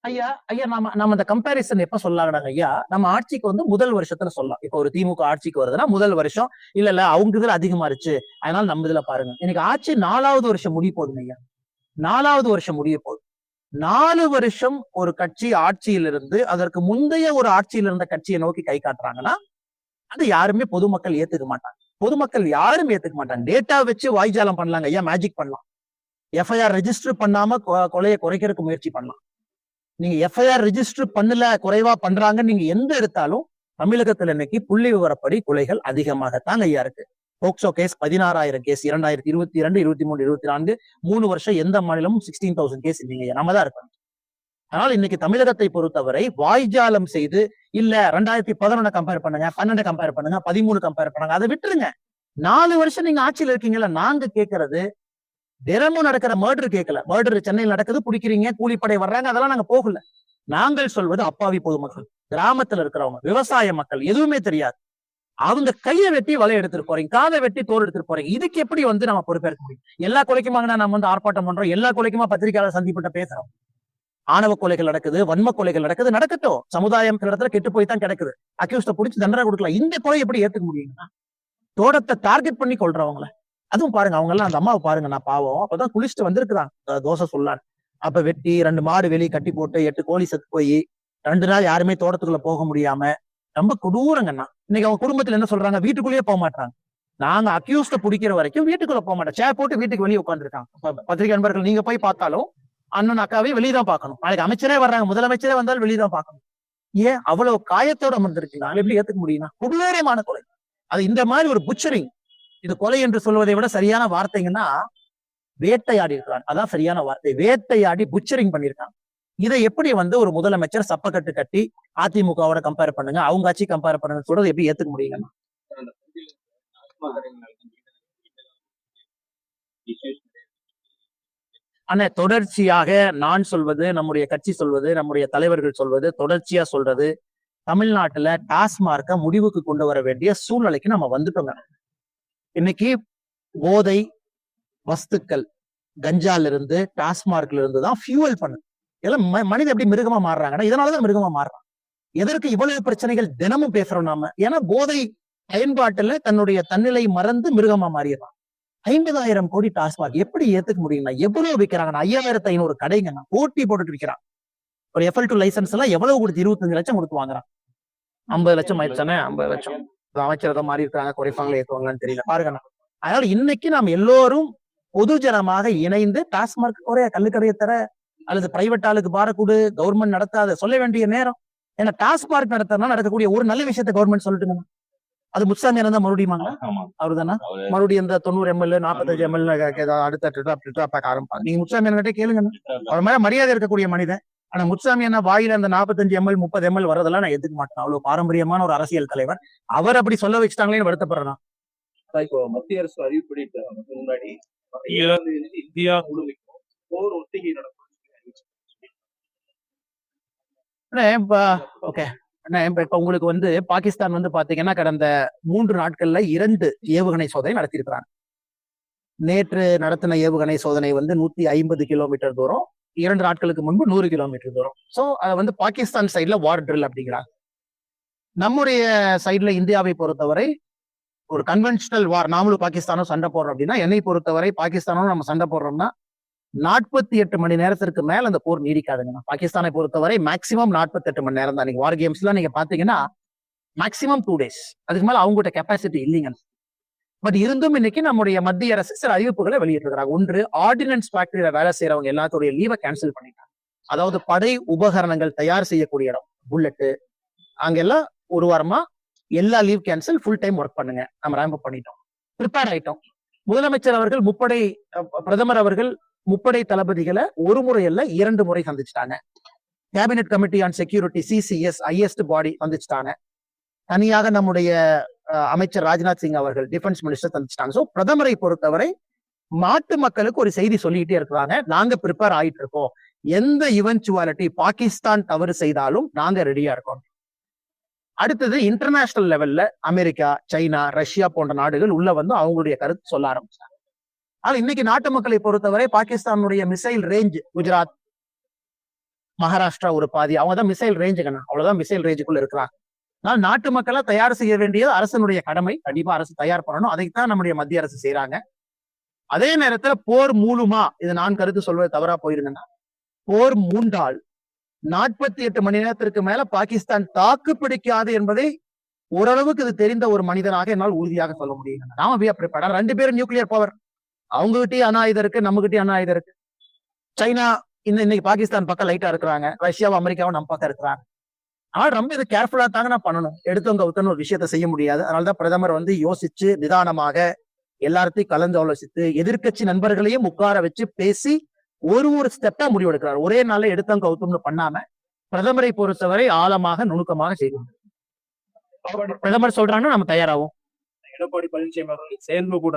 ஐயா ஐயா நம்ம நம்ம அந்த கம்பாரிசன் எப்ப சொல்லாங்கடாங்க ஐயா நம்ம ஆட்சிக்கு வந்து முதல் வருஷத்துல சொல்லலாம். இப்போ ஒரு திமுக ஆட்சிக்கு வருதுன்னா முதல் வருஷம் இல்ல இல்ல அவங்க இதுல அதிகமா இருச்சு அதனால நம்ம இதுல பாருங்க. இன்னைக்கு ஆட்சி நாலாவது வருஷம் முடிய போதுங்க ஐயா. நாலாவது வருஷம் முடிய போகுது. நாலு வருஷம் ஒரு கட்சி ஆட்சியிலிருந்து அதற்கு முந்தைய ஒரு ஆட்சியில இருந்த கட்சியை நோக்கி கை காட்டுறாங்கன்னா அது யாருமே பொதுமக்கள் ஏத்துக்க மாட்டாங்க. பொதுமக்கள் யாரும் ஏத்துக்க மாட்டாங்க. டேட்டா வச்சு வாய்ஜாலம் பண்ணலாங்க ஐயா மேஜிக் பண்ணலாம். எஃப்ஐஆர் ரெஜிஸ்டர் பண்ணாம கொ- கொலையை குறைக்கிறதுக்கு முயற்சி பண்ணலாம். நீங்க எஃப்ஐஆர் ரெஜிஸ்டர் பண்ணல குறைவா பண்றாங்க நீங்க எந்த எடுத்தாலும் தமிழகத்துல இன்னைக்கு புள்ளி விவரப்படி கொலைகள் அதிகமாகத்தாங்க ஐயா இருக்கு. போக்சோ கேஸ் பதினாறாயிரம் கேஸ் இரண்டாயிரத்தி இருபத்தி இரண்டு இருபத்தி மூணு இருபத்தி நான்கு மூணு வருஷம் எந்த மாநிலமும் சிக்ஸ்டீன் தௌசண்ட் கேஸ் இல்லைங்க நம்ம தான் இருக்கணும் அதனால இன்னைக்கு தமிழகத்தை பொறுத்தவரை வாய்ஜாலம் செய்து இல்ல ரெண்டாயிரத்தி பதினொன்னு கம்பேர் பண்ணுங்க பன்னெண்டு கம்பேர் பண்ணுங்க பதிமூணு கம்பேர் பண்ணுங்க அதை விட்டுருங்க. நாலு வருஷம் நீங்க ஆட்சியில இருக்கீங்கல்ல நாங்க கேட்கறது தினமும் நடக்கிற மர்டர் கேட்கல மர்டர் சென்னையில் நடக்குது பிடிக்கிறீங்க கூலிப்படை வர்றாங்க அதெல்லாம் நாங்க போகல. நாங்கள் சொல்வது அப்பாவி பொதுமக்கள் கிராமத்துல இருக்கிறவங்க விவசாய மக்கள் எதுவுமே தெரியாது. அவங்க கையை வெட்டி வலை எடுத்துட்டு போறீங்க காதை வெட்டி தோல் எடுத்துட்டு போறீங்க. இதுக்கு எப்படி வந்து நம்ம பொறுப்பேற்க முடியும்? எல்லா கொலைக்குமாங்கன்னா நம்ம வந்து ஆர்ப்பாட்டம் பண்றோம் எல்லா கொலைக்குமா பத்திரிகையாளர் சந்திப்பிட்ட பேசுறோம். ஆணவ கொலைகள் நடக்குது வன்ம கொலைகள் நடக்குது நடக்கட்டும். சமுதாயம் இடத்துல கெட்டு போய் தான் கிடக்குது அக்யூஸ்ட பிடிச்சி தண்டனை கொடுக்கலாம். இந்த கொலை எப்படி ஏத்துக்க முடியுங்கன்னா தோட்டத்தை டார்கெட் பண்ணி கொள்றவங்களை அதுவும் பாருங்க அவங்க எல்லாம் அந்த அம்மாவை பாருங்க நான் பாவம். அப்பதான் குளிச்சுட்டு வந்திருக்கிறான் தோசை சொல்லான். அப்ப வெட்டி ரெண்டு மாடு வெளியே கட்டி போட்டு எட்டு கோழி செத்து போய் ரெண்டு நாள் யாருமே தோட்டத்துக்குள்ள போக முடியாம ரொம்ப கொடூரங்கண்ணா இன்னைக்கு அவங்க குடும்பத்துல என்ன சொல்றாங்க? வீட்டுக்குள்ளேயே போக மாட்டாங்க நாங்க அக்யூஸ்ட பிடிக்கிற வரைக்கும் வீட்டுக்குள்ள போக மாட்டோம். சேர் போட்டு வீட்டுக்கு வெளியே உட்காந்துருக்காங்க பத்திரிகை நண்பர்கள் நீங்க போய் பார்த்தாலும் அண்ணன் அக்காவே வெளியே தான் பார்க்கணும். நாளைக்கு அமைச்சரே வர்றாங்க. முதலமைச்சரே வந்தாலும் வெளியே தான் பார்க்கணும். ஏன் அவ்வளவு காயத்தோட அமர்ந்திருக்கு எப்படி ஏத்துக்க முடியும்னா கொடூரமான கொலை. அது இந்த மாதிரி ஒரு புச்சரிங் இது கொலை என்று சொல்வதை விட சரியான வார்த்தைங்கன்னா வேட்டையாடி இருக்கிறான் அதான் சரியான வார்த்தை. வேட்டையாடி புச்சரிங் பண்ணியிருக்கான். இதை எப்படி வந்து ஒரு முதலமைச்சர் சப்பக்கட்டு கட்டி அதிமுகவோட கம்பேர் பண்ணுங்க? அவங்க ஆட்சி கம்பேர் பண்ணுங்க சொல்றது எப்படி ஏத்துக்க முடியுங்க? ஆனா தொடர்ச்சியாக நான் சொல்வது நம்முடைய கட்சி சொல்வது நம்முடைய தலைவர்கள் சொல்வது தொடர்ச்சியா சொல்றது தமிழ்நாட்டுல டாஸ்மார்க்க முடிவுக்கு கொண்டு வர வேண்டிய சூழ்நிலைக்கு நம்ம வந்துட்டோங்க. இன்னைக்கு போதை வஸ்துக்கள் கஞ்சால இருந்து டாஸ்மார்க்ல இருந்து தான் ஃபியூவல் பண்ணுது இதெல்லாம் மனிதன் எப்படி மிருகமா மாறுறாங்கன்னா இதனாலதான் மிருகமா மாறுறான். எதற்கு இவ்வளவு பிரச்சனைகள் தினமும் பேசுறோம் நாம? ஏன்னா போதை பயன்பாட்டுல தன்னுடைய தன்னிலை மறந்து மிருகமா மாறிடுறான். ஐம்பதாயிரம் கோடி டாஸ்மாக் எப்படி ஏத்துக்க முடியும்னா எவ்வளவு விற்கிறாங்கன்னா ஐயாயிரத்து ஐநூறு கடைங்கண்ணா போட்டி போட்டுட்டு விற்கிறான் ஒரு எஃப்எல் டூ லைசன்ஸ் எல்லாம் எவ்வளவு கொடுத்து இருபத்தஞ்சு லட்சம் கொடுத்து வாங்குறான்? ஐம்பது லட்சம் ஆயிடுச்சானே ஐம்பது லட்சம். அமைச்சர் மாறி இருக்காங்க குறைப்பாங்களா ஏற்றுவாங்களான்னு தெரியல பாருங்கண்ணா அதனால இன்னைக்கு நாம் எல்லோரும் பொதுஜனமாக இணைந்து டாஸ்மாக் குறைய கல்லுக்கடையை தர அல்லது பிரைவேட் ஆளுக்கு பார கொடு கவர்மெண்ட் நடத்தாத சொல்ல வேண்டிய நேரம் ஏன்னா டாஸ்மார்க் நடத்தினா நடக்கக்கூடிய ஒரு நல்ல விஷயத்தை கவர்மெண்ட் சொல்லட்டுங்க அது முத்துசாமி இருந்தா மறுபடியுமாங்களா அவரு தானே மறுபடியும் இந்த தொண்ணூறு எம்எல்ஏ நாற்பத்தஞ்சு எம்எல்ஏ அடுத்த ட்ரிட்டா ட்ரிட்டா பேக் ஆரம்பிப்பாங்க நீங்க முத்துசாமி அண்ணன்கிட்ட கேளுங்க அவர் மேல மரியாதை இருக்கக்கூடிய மனிதன் ஆனா முத்துசாமி அண்ணா வாயில அந்த நாற்பத்தஞ்சு எம்எல் முப்பது எம்எல் வரதெல்லாம் நான் எதுக்க மாட்டேன். அவ்வளவு பாரம்பரியமான ஒரு அரசியல் தலைவர். அவர் அப்படி சொல்ல வச்சுட்டாங்களேன்னு வருத்தப்படுறேன் இப்போ மத்திய அரசு அறிவிப்படி முன்னாடி இந்தியா முழுமைக்கும் போர் ஒத்திகை நடக்கும். ஓகே அண்ணா இப்ப இப்ப உங்களுக்கு வந்து பாகிஸ்தான் வந்து பாத்தீங்கன்னா கடந்த மூன்று நாட்கள்ல இரண்டு ஏவுகணை சோதனை நடத்தியிருக்கிறாங்க. நேற்று நடத்தின ஏவுகணை சோதனை வந்து நூத்தி ஐம்பது கிலோமீட்டர் தூரம் இரண்டு நாட்களுக்கு முன்பு நூறு கிலோமீட்டர் தூரம். ஸோ அதை வந்து பாகிஸ்தான் சைட்ல வார் ட்ரில் அப்படிங்கிறாங்க. நம்முடைய சைட்ல இந்தியாவை பொறுத்தவரை ஒரு கன்வென்ஷனல் வார் நாமளும் பாகிஸ்தானும் சண்டை போடுறோம் அப்படின்னா என்னை பொறுத்தவரை பாகிஸ்தானும் நம்ம சண்டை போடுறோம்னா நாற்பத்தி எட்டு மணி நேரத்திற்கு மேல அந்த போர் நீடிக்காதுங்க. பாகிஸ்தானை பொறுத்தவரை மேக்சிமம் நாற்பத்தி எட்டு மணி நேரம் தான். நீங்க வார் கேம்ஸ்லாம் நீங்க பாத்தீங்கன்னா மேக்சிமம் டூ டேஸ் அதுக்கு மேல அவங்ககிட்ட கெப்பாசிட்டி இல்லைங்க. பட் இருந்தும் இன்னைக்கு நம்முடைய மத்திய அரசு சில அறிவிப்புகளை வெளியிட்டிருக்கிறாங்க. ஒன்று ஆர்டினன்ஸ் ஃபேக்டரியில வேலை செய்யறவங்க எல்லாத்துடைய லீவை கேன்சல் பண்ணிட்டாங்க. அதாவது படை உபகரணங்கள் தயார் செய்யக்கூடிய இடம் புல்லட்டு அங்கெல்லாம் ஒரு வாரமா எல்லா leave cancel full time work பண்ணுங்க. நம்ம ரேம்ப் பண்ணிட்டோம். ப்ரிப்பேர் ஆயிட்டோம். முதலமைச்சர் அவர்கள் முப்படை பிரதமர் அவர்கள் முப்படை தளபதிகளை ஒரு முறை அல்ல இரண்டு முறை சந்திச்சிட்டாங்க. Cabinet committee on security CCS ஐஎஸ்ட் பாடி வந்துச்சுட்டாங்க தனியாக நம்முடைய அமைச்சர் ராஜ்நாத் சிங் அவர்கள் டிஃபென்ஸ் மினிஸ்டர் சந்திச்சிட்டாங்க ஸோ பிரதமரை பொறுத்தவரை நாட்டு மக்களுக்கு ஒரு செய்தி சொல்லிக்கிட்டே இருக்கிறாங்க. நாங்க ப்ரிப்பேர் ஆயிட்டு இருக்கோம். எந்த இவென்ச்சுவாலிட்டி பாகிஸ்தான் தவறு செய்தாலும் நாங்க ரெடியா இருக்கோம். அடுத்தது இன்டர்நேஷனல் லெவல்ல அமெரிக்கா சைனா ரஷ்யா போன்ற நாடுகள் உள்ள வந்து அவங்களுடைய கருத்து சொல்ல ஆரம்பிச்சாங்க. ஆனா இன்னைக்கு நாட்டு மக்களை பொறுத்தவரை பாகிஸ்தானுடைய மிசைல் ரேஞ்ச் குஜராத் மகாராஷ்டிரா ஒரு பாதி. அவங்க தான் மிசைல் ரேஞ்சுங்கண்ணா அவ்வளவுதான் மிசைல் ரேஞ்சுக்குள்ள இருக்கிறாங்க. ஆனால் நாட்டு மக்களை தயார் செய்ய வேண்டியது அரசனுடைய கடமை. கண்டிப்பா அரசு தயார் பண்ணணும். அதைத்தான் நம்முடைய மத்திய அரசு செய்யறாங்க அதே நேரத்துல போர் மூலுமா? இது நான் கருத்து சொல்வது தவறா போயிருந்தேன்னா போர் மூண்டால் நாற்பத்தி எட்டு மணி நேரத்திற்கு மேல பாகிஸ்தான் தாக்கு பிடிக்காது என்பதை ஓரளவுக்கு இது தெரிந்த ஒரு மனிதனாக என்னால் உறுதியாக சொல்ல முடியும் நாம போய் அப்படி prepared. ரெண்டு பேரும் நியூக்ளியர் பவர் அவங்க கிட்டயும் அணு ஆயுதம் இருக்கு நம்ம கிட்டயும் அணு ஆயுதம் இருக்கு. சைனா இந்த இன்னைக்கு பாகிஸ்தான் பக்கம் லைட்டா இருக்கிறாங்க. ரஷ்யாவும் அமெரிக்காவும் நம்ம பக்கம் இருக்கிறாங்க. ஆனா ரொம்ப இது கேர்ஃபுல்லா தாங்க நான் பண்ணணும். எடுத்தவங்க ஒருத்தன் ஒரு விஷயத்த செய்ய முடியாது. அதனாலதான் பிரதமர் வந்து யோசிச்சு நிதானமாக எல்லார்த்தையும் கலந்து ஆலோசித்து எதிர்க்கட்சி நண்பர்களையும் உட்கார வச்சு பேசி ஒரு ஒரு ஸ்டெப்பா முடிவெடுக்கிறார். ஒரே நாள்ல எடுத்தவங்க கவுத்தம்னு பண்ணாம பிரதமரை பொறுத்தவரை ஆழமாக நுணுக்கமாக செய்யணும் பிரதமர் சொல்றாங்கன்னா நம்ம தயாராகும் எடப்பாடி பழனிசாமி அவர்கள் சேர்ந்து கூட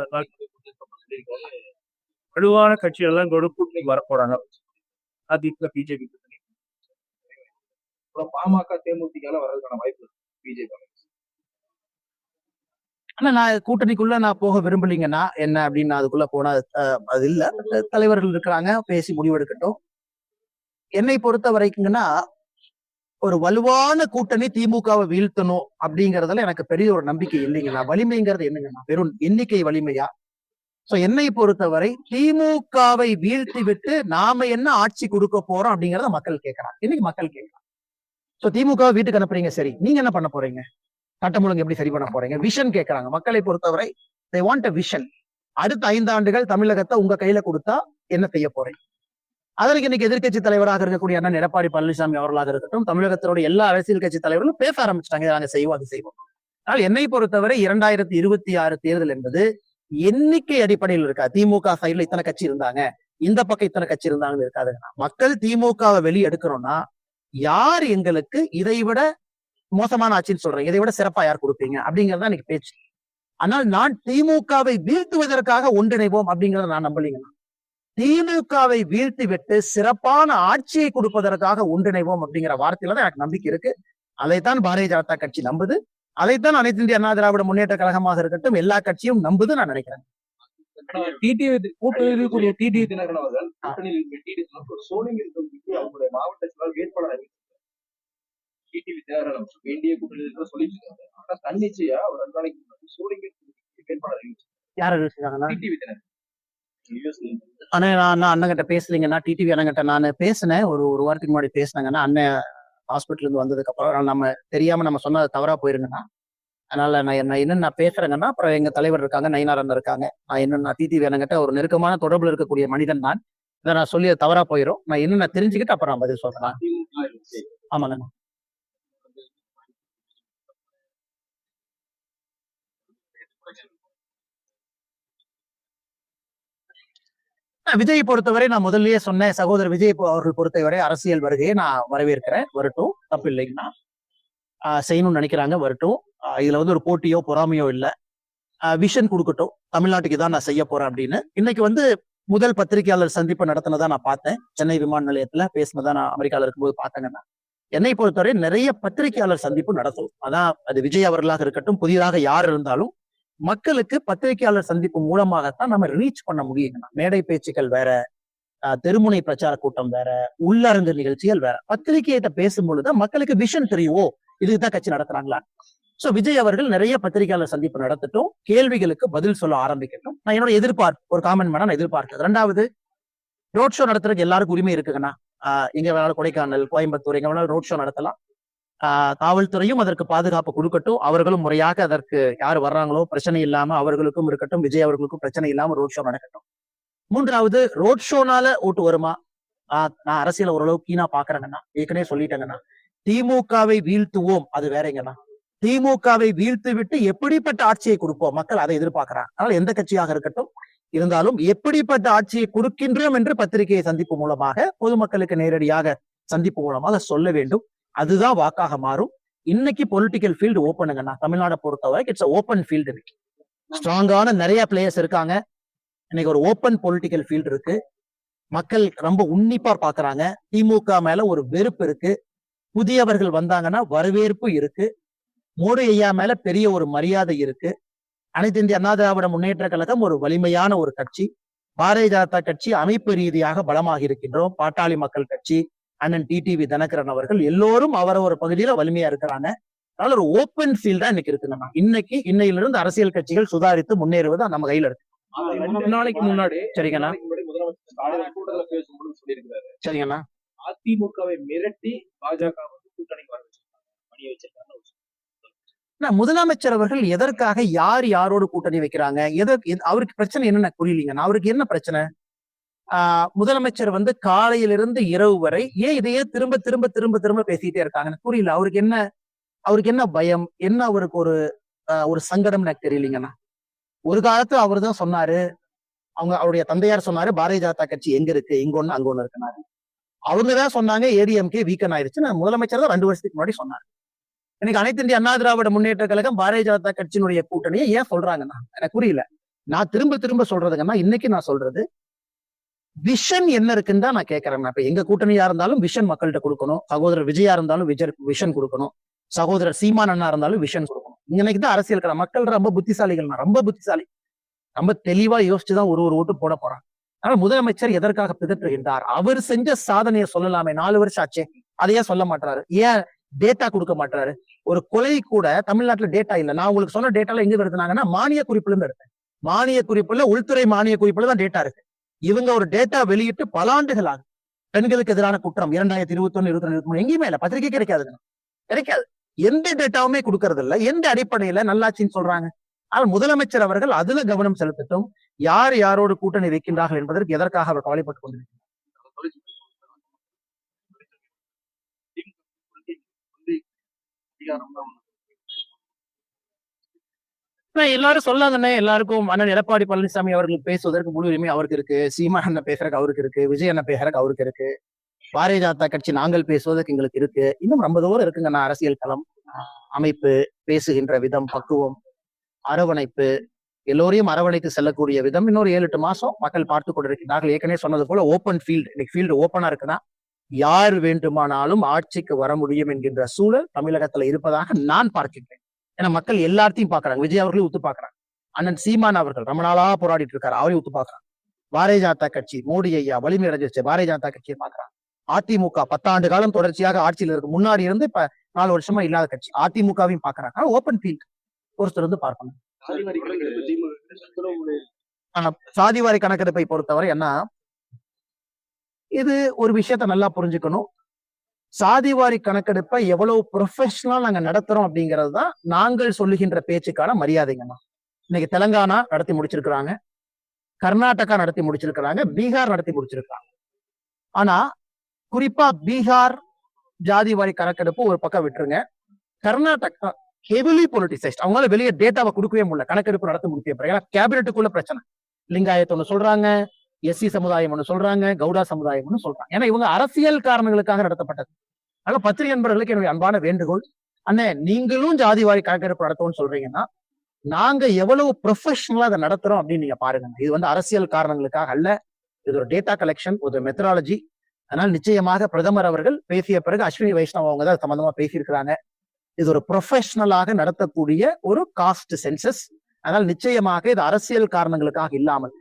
வலுவான கட்சிகள் எல்லாம் கூட கூட்டணி வரப்போறாங்க. அதிமுக பிஜேபி. பாமக தேமுதிகால வர்றதுக்கான வாய்ப்பு பிஜேபி ஆனா நான் கூட்டணிக்குள்ள நான் போக விரும்பலீங்கன்னா என்ன அப்படின்னு அதுக்குள்ள போனா அது இல்ல. தலைவர்கள் இருக்கிறாங்க பேசி முடிவெடுக்கட்டும். என்னை பொறுத்த வரைக்குங்கன்னா ஒரு வலுவான கூட்டணி திமுகவை வீழ்த்தணும் அப்படிங்கறதுல எனக்கு பெரிய ஒரு நம்பிக்கை இல்லைங்கண்ணா வலிமைங்கிறது என்னங்கண்ணா வெறும் எண்ணிக்கை வலிமையா? சோ என்னை பொறுத்தவரை திமுகவை வீழ்த்தி விட்டு நாம என்ன ஆட்சி கொடுக்க போறோம் அப்படிங்கறத மக்கள் கேட்கறாங்க. இன்னைக்கு மக்கள் கேட்கறாங்க. சோ திமுக வீட்டுக்கு அனுப்புறீங்க சரி. நீங்க என்ன பண்ண போறீங்க? சட்டம் ஒழுங்கு எப்படி சரி பண்ண போறீங்க? விஷன் கேட்கறாங்க மக்களை பொறுத்தவரை தே வாண்ட் அ விஷன் அடுத்த ஐந்து ஆண்டுகள் தமிழகத்தை உங்க கையில கொடுத்தா என்ன செய்ய போறீங்க? அதற்கு இன்னைக்கு எதிர்க்கட்சி தலைவராக இருக்கக்கூடிய அண்ணன் எடப்பாடி பழனிசாமி அவர்களாக இருக்கட்டும் தமிழகத்தினுடைய எல்லா அரசியல் கட்சி தலைவர்களும் பேச ஆரம்பிச்சிட்டாங்க. நாங்க செய்வோம் அது செய்வோம். ஆனால் என்னை பொறுத்தவரை இரண்டாயிரத்தி இருபத்தி ஆறு தேர்தல் என்பது எண்ணிக்கை அடிப்படையில் இருக்கா. திமுக சைடுல இத்தனை கட்சி இருந்தாங்க. இந்த பக்கம் இத்தனை கட்சி இருந்தாங்கன்னு இருக்காதுங்க மக்கள் திமுகவை வெளியே எடுக்கிறோம்னா யார் எங்களுக்கு இதை விட மோசமான ஆட்சின்னு சொல்றேன்? இதை விட சிறப்பா யார் கொடுப்பீங்க? அப்படிங்கறத இன்னைக்கு பேச்சு. ஆனால் நான் திமுகவை வீழ்த்துவதற்காக ஒன்றிணைவோம் அப்படிங்கறத நான் நம்பலீங்க திமுகவை வீழ்த்தி விட்டு சிறப்பான ஆட்சியை கொடுப்பதற்காக ஒன்றிணைவோம் அப்படிங்கிற வார்த்தையில தான் எனக்கு நம்பிக்கை இருக்கு. அதைத்தான் பாரதிய ஜனதா கட்சி நம்புது. அதைத்தான் அனைத்து இந்திய அண்ணா திராவிட முன்னேற்ற கழகமாக இருக்கட்டும் எல்லா கட்சியும் நம்புது நான் நினைக்கிறேன். டிடிவி இருக்கக்கூடிய டிடிவி தினகரன் அவர்கள் கூட்டணியில் ஒரு அவங்களுடைய மாவட்ட வேட்பாளர் டிடிவி தினகரன் வேண்டிய கூட்டணியில் சொல்லிட்டு இருக்காங்க ஆனா தன்னிச்சையா அவர் ரெண்டு நாளைக்கு முன்னாடி வேட்பாளர் யார் இருக்காங்கன்னா டிடிவி தினகரன் நான் நான் அண்ணங்கிட்ட பேசலீங்கன்னா டிடிவி அண்ணங்கிட்ட நான் பேசினேன். ஒரு ஒரு வாரத்துக்கு முன்னாடி பேசினாங்கன்னா அண்ணன் ஹாஸ்பிட்டல் இருந்து வந்ததுக்கு அப்புறம் நம்ம தெரியாம நம்ம சொன்னது தவறா போயிருங்கன்னா அதனால நான் என்ன என்னென்ன நான் பேசுறேங்கன்னா அப்புறம் எங்க தலைவர் இருக்காங்க நயினாரன் இருக்காங்க. நான் என்ன நான் டிடிவி ஒரு நெருக்கமான தொடர்புல இருக்கக்கூடிய மனிதன் நான். இதை நான் சொல்லி தவறா போயிடும் நான் என்ன நான் தெரிஞ்சுக்கிட்டு அப்புறம் நான் பதில் சொல்றேன். அதிமுக இருக்கு. ஆமாங்க விஜய் பொறுத்தவரை நான் முதல்லயே சொன்னேன் சகோதரர் விஜய் அவர்கள் பொறுத்தவரை அரசியல் வருகையை நான் வரவேற்கிறேன். வரட்டும் தப்பு இல்லைங்கன்னா ஆஹ் செய்யணும்னு நினைக்கிறாங்க வரட்டும். இதுல வந்து ஒரு போட்டியோ பொறாமையோ இல்ல. விஷன் கொடுக்கட்டும். தமிழ்நாட்டுக்கு தான் நான் செய்ய போறேன் அப்படின்னு. இன்னைக்கு வந்து முதல் பத்திரிகையாளர் சந்திப்பு நடத்தினதா நான் பார்த்தேன். சென்னை விமான நிலையத்துல பேசினதா நான் அமெரிக்காவில் இருக்கும்போது பார்த்தேங்கன்னா என்னை பொறுத்தவரை நிறைய பத்திரிகையாளர் சந்திப்பு நடத்தும் அதான் அது விஜய் அவர்களாக இருக்கட்டும் புதிதாக யார் இருந்தாலும் மக்களுக்கு பத்திரிகையாளர் சந்திப்பு மூலமாகத்தான் நம்ம ரீச் பண்ண முடியுங்கண்ணா மேடை பேச்சுக்கள் வேற ஆஹ் தெருமுனை பிரச்சார கூட்டம் வேற உள்ளரங்கு நிகழ்ச்சிகள் வேற. பத்திரிகையிட்ட பேசும் பொழுது மக்களுக்கு விஷன் தெரியுமோ. இதுக்குதான் கட்சி நடத்துறாங்களா சோ விஜய் அவர்கள் நிறைய பத்திரிகையாளர் சந்திப்பு நடத்தட்டும் கேள்விகளுக்கு பதில் சொல்ல ஆரம்பிக்கட்டும். நான் என்னோட எதிர்பார்ப்பு ஒரு காமெண்ட் பண்ண நான் எதிர்பார்க்கிறது ரெண்டாவது ரோட் ஷோ நடத்துறதுக்கு எல்லாருக்கும் உரிமை இருக்குங்கண்ணா ஆஹ் எங்க வேணாலும் கொடைக்கானல் கோயம்புத்தூர் எங்க வேணாலும் ரோட் ஷோ நடத்தலாம். ஆஹ் காவல்துறையும் அதற்கு பாதுகாப்பு கொடுக்கட்டும். அவர்களும் முறையாக அதற்கு யார் வர்றாங்களோ பிரச்சனை இல்லாம அவர்களுக்கும் இருக்கட்டும் விஜய் அவர்களுக்கும் பிரச்சனை இல்லாம ரோட் ஷோ நடக்கட்டும். மூன்றாவது ரோட் ஷோனால ஓட்டு வருமா? ஆஹ் நான் அரசியல ஓரளவு கீனா பாக்குறேங்கண்ணா ஏற்கனவே சொல்லிட்டேங்கண்ணா திமுகவை வீழ்த்துவோம் அது வேறங்கண்ணா திமுகவை வீழ்த்து விட்டு எப்படிப்பட்ட ஆட்சியை கொடுப்போம்? மக்கள் அதை எதிர்பார்க்கிறாங்க. அதனால எந்த கட்சியாக இருக்கட்டும் இருந்தாலும் எப்படிப்பட்ட ஆட்சியை கொடுக்கின்றோம் என்று பத்திரிகையை சந்திப்பு மூலமாக பொதுமக்களுக்கு நேரடியாக சந்திப்பு மூலமாக சொல்ல வேண்டும். அதுதான் வாக்காக மாறும். இன்னைக்கு பொலிட்டிக்கல் ஃபீல்டு ஓப்பனுங்கண்ணா தமிழ்நாடை பொறுத்தவரை இட்ஸ் ஓப்பன் ஃபீல்டு இருக்கு. ஸ்ட்ராங்கான நிறைய பிளேயர்ஸ் இருக்காங்க. இன்னைக்கு ஒரு ஓப்பன் பொலிட்டிக்கல் ஃபீல்டு இருக்கு. மக்கள் ரொம்ப உன்னிப்பா பாக்குறாங்க திமுக மேல ஒரு வெறுப்பு இருக்கு. புதியவர்கள் வந்தாங்கன்னா வரவேற்பு இருக்கு. மோடி ஐயா மேல பெரிய ஒரு மரியாதை இருக்கு. அனைத்து இந்திய அண்ணா திராவிட முன்னேற்ற கழகம் ஒரு வலிமையான ஒரு கட்சி. பாரதிய ஜனதா கட்சி அமைப்பு ரீதியாக பலமாக இருக்கின்றோம். பாட்டாளி மக்கள் கட்சி அண்ணன் டிடிவி தினகரன் அவர்கள் எல்லோரும் அவரவர் பகுதியில வலிமையா இருக்கிறாங்க. அதனால ஒரு ஓப்பன் ஃபீல்டா இன்னைக்கு இருக்குங்கண்ணா இன்னைக்கு இன்னையிலிருந்து அரசியல் கட்சிகள் சுதாரித்து முன்னேறுவது நம்ம கையில இருக்கு. ரெண்டு நாளைக்கு முன்னாடி சரிங்கண்ணா. சரிங்கண்ணா. அதிமுகவை மிரட்டி பாஜக வந்து கூட்டணிக்கு வர வச்சிருக்காங்க. ஆனா, முதலமைச்சர் அவர்கள் எதற்காக யார் யாரோடு கூட்டணி வைக்கிறாங்க? எதற்கு அவருக்கு பிரச்சனை என்னன்னு புரியலீங்கன்னா அவருக்கு என்ன பிரச்சனை? ஆஹ் முதலமைச்சர் வந்து காலையிலிருந்து இரவு வரை ஏன் இதையே திரும்ப திரும்ப திரும்ப திரும்ப பேசிட்டே இருக்காங்க எனக்கு புரியல. அவருக்கு என்ன அவருக்கு என்ன பயம்? என்ன அவருக்கு ஒரு ஆஹ் ஒரு சங்கடம் எனக்கு தெரியலீங்கண்ணா ஒரு காலத்து அவர் தான் சொன்னாரு. அவங்க அவருடைய தந்தையார் சொன்னாரு பாரதிய ஜனதா கட்சி எங்க இருக்கு? இங்க ஒண்ணு அங்க ஒண்ணு இருக்குனாரு அவங்க தான் சொன்னாங்க ஏடிஎம்கே வீக்கன் ஆயிருச்சு நான் முதலமைச்சர் தான் ரெண்டு வருஷத்துக்கு முன்னாடி சொன்னார். எனக்கு அனைத்து இந்திய அண்ணா திராவிட முன்னேற்ற கழகம் பாரதிய ஜனதா கட்சியினுடைய கூட்டணியை ஏன் சொல்றாங்கன்னா எனக்கு புரியல. நான் திரும்ப திரும்ப சொல்றதுங்கன்னா இன்னைக்கு நான் சொல்றது விஷன் என்ன இருக்குன்னு தான் நான் கேட்கறேன். இப்ப எங்க கூட்டணியா இருந்தாலும் விஷன் மக்கள்கிட்ட கொடுக்கணும். சகோதரர் விஜயா இருந்தாலும் விஜய் விஷன் கொடுக்கணும். சகோதரர் சீமான் அண்ணா இருந்தாலும் விஷன் கொடுக்கணும். இன்னைக்கு தான் அரசியல் இருக்கிற மக்கள் ரொம்ப புத்திசாலிகள். ரொம்ப புத்திசாலி. ரொம்ப தெளிவா யோசிச்சுதான் ஒரு ஒரு ஓட்டு போட போறாங்க. ஆனா முதலமைச்சர் எதற்காக பிதற்றுகின்றார்? அவர் செஞ்ச சாதனையை சொல்லலாமே. நாலு வருஷம் ஆச்சு. அதையே சொல்ல மாட்டாரு ஏன் டேட்டா கொடுக்க மாட்டாரு ஒரு கொலை கூட தமிழ்நாட்டுல டேட்டா இல்ல. நான் உங்களுக்கு சொன்ன டேட்டால எங்க எடுத்தாங்கன்னா மானிய குறிப்புல இருந்து எடுத்தேன். மானிய குறிப்புல உள்துறை மானிய குறிப்புல தான் டேட்டா இருக்கு. இவங்க ஒரு டேட்டா வெளியிட்டு பல ஆண்டுகள் ஆகும் பெண்களுக்கு எதிரான குற்றம். இரண்டாயிரத்தி இருபத்தி ஒண்ணு இருபத்தி ரெண்டு மூணு எங்கேயுமே இல்ல. பத்திரிகை கிடைக்காது கிடைக்காது. எந்த டேட்டாவுமே கொடுக்கறது இல்ல. எந்த அடிப்படையில நல்லாட்சின்னு சொல்றாங்க? ஆனால் முதலமைச்சர் அவர்கள் அதுல கவனம் செலுத்தட்டும். யார் யாரோடு கூட்டணி வைக்கின்றார்கள் என்பதற்கு எதற்காக அவர் கவலைப்பட்டுக் கொண்டிருக்கிறார்? நான் எல்லாரும் சொல்லாதானே எல்லாருக்கும் அண்ணன் எடப்பாடி பழனிசாமி அவர்கள் பேசுவதற்கு முழு உரிமை அவருக்கு இருக்கு. சீமான் அண்ணன் பேசுறதுக்கு அவருக்கு இருக்கு. விஜய் அண்ணன் பேசுறதுக்கு அவருக்கு இருக்கு. பாரதிய ஜனதா கட்சி நாங்கள் பேசுவதற்கு எங்களுக்கு இருக்கு. இன்னும் ரொம்ப தூரம் இருக்குங்க நான் அரசியல் களம். அமைப்பு பேசுகின்ற விதம் பக்குவம் அரவணைப்பு எல்லோரையும் அரவணைத்து செல்லக்கூடிய விதம். இன்னொரு ஏழு எட்டு மாசம் மக்கள் பார்த்து கொண்டிருக்கிறார்கள். ஏற்கனவே சொன்னது போல ஓப்பன் ஃபீல்டு இன்னைக்கு ஃபீல்டு ஓப்பனா இருக்குன்னா யார் வேண்டுமானாலும் ஆட்சிக்கு வர முடியும் என்கின்ற சூழல் தமிழகத்துல இருப்பதாக நான் பார்க்கின்றேன். ஏன்னா மக்கள் எல்லாத்தையும் பாக்குறாங்க விஜய் அவர்களையும் உத்து பாக்குறாங்க அண்ணன் சீமான் அவர்கள் ரொம்ப நாளா போராடிட்டு இருக்காரு. அவரையும் உத்து பாக்குறாங்க பாரதிய ஜனதா கட்சி மோடி ஐயா வலிமை அடைஞ்சிருச்சு. பாரதிய ஜனதா கட்சியை பாக்குறாங்க அதிமுக பத்தாண்டு காலம் தொடர்ச்சியாக ஆட்சியில் இருக்கு. முன்னாடி இருந்து இப்ப நாலு வருஷமா இல்லாத கட்சி. அதிமுகவையும் பாக்குறாங்க ஓப்பன் ஃபீல்ட் ஒருத்தர் வந்து பார்க்கணும் சாதிவாரி கணக்கெடுப்பை பொறுத்தவரை என்ன இது ஒரு விஷயத்த நல்லா புரிஞ்சுக்கணும். சாதிவாரி கணக்கெடுப்பை எவ்வளவு ப்ரொஃபஷனலா நாங்க நடத்துறோம் அப்படிங்கிறது தான் நாங்கள் சொல்லுகின்ற பேச்சுக்கான மரியாதைங்கம்மா இன்னைக்கு தெலங்கானா நடத்தி முடிச்சிருக்கிறாங்க. கர்நாடகா நடத்தி முடிச்சிருக்கிறாங்க. பீகார் நடத்தி முடிச்சிருக்காங்க. ஆனா குறிப்பா பீகார் ஜாதிவாரி கணக்கெடுப்பு ஒரு பக்கம் விட்டுருங்க. கர்நாடகா ஹெவிலி பொலிட்டிசைஸ்ட் அவங்களால வெளியே டேட்டாவை கொடுக்கவே முடியல. கணக்கெடுப்பு நடத்த முடிய பிறகு ஏன்னா கேபினட்டுக்குள்ள பிரச்சனை. லிங்காயத்தை ஒண்ணு சொல்றாங்க. எஸ்சி சமுதாயம் சொல்றாங்க கவுடா சமுதாயம் சொல்றாங்க. ஏன்னா இவங்க அரசியல் காரணங்களுக்காக நடத்தப்பட்டது. அதனால பத்திரிகை நண்பர்களுக்கு என்னுடைய அன்பான வேண்டுகோள். அண்ணே நீங்களும் ஜாதிவாரி கணக்கெடுப்பு நடத்தணும்னு சொல்றீங்கன்னா நாங்க எவ்வளவு ப்ரொஃபஷனலா அதை நடத்துறோம் அப்படின்னு நீங்க பாருங்க இது வந்து அரசியல் காரணங்களுக்காக அல்ல. இது ஒரு டேட்டா கலெக்ஷன் ஒரு மெத்தடாலஜி அதனால் நிச்சயமாக பிரதமர் அவர்கள் பேசிய பிறகு அஸ்வினி வைஷ்ணவ் அவங்க தான் சம்பந்தமா பேசியிருக்கிறாங்க. இது ஒரு ப்ரொஃபஷனலாக நடத்தக்கூடிய ஒரு காஸ்ட் சென்சஸ் அதனால் நிச்சயமாக இது அரசியல் காரணங்களுக்காக இல்லாமல்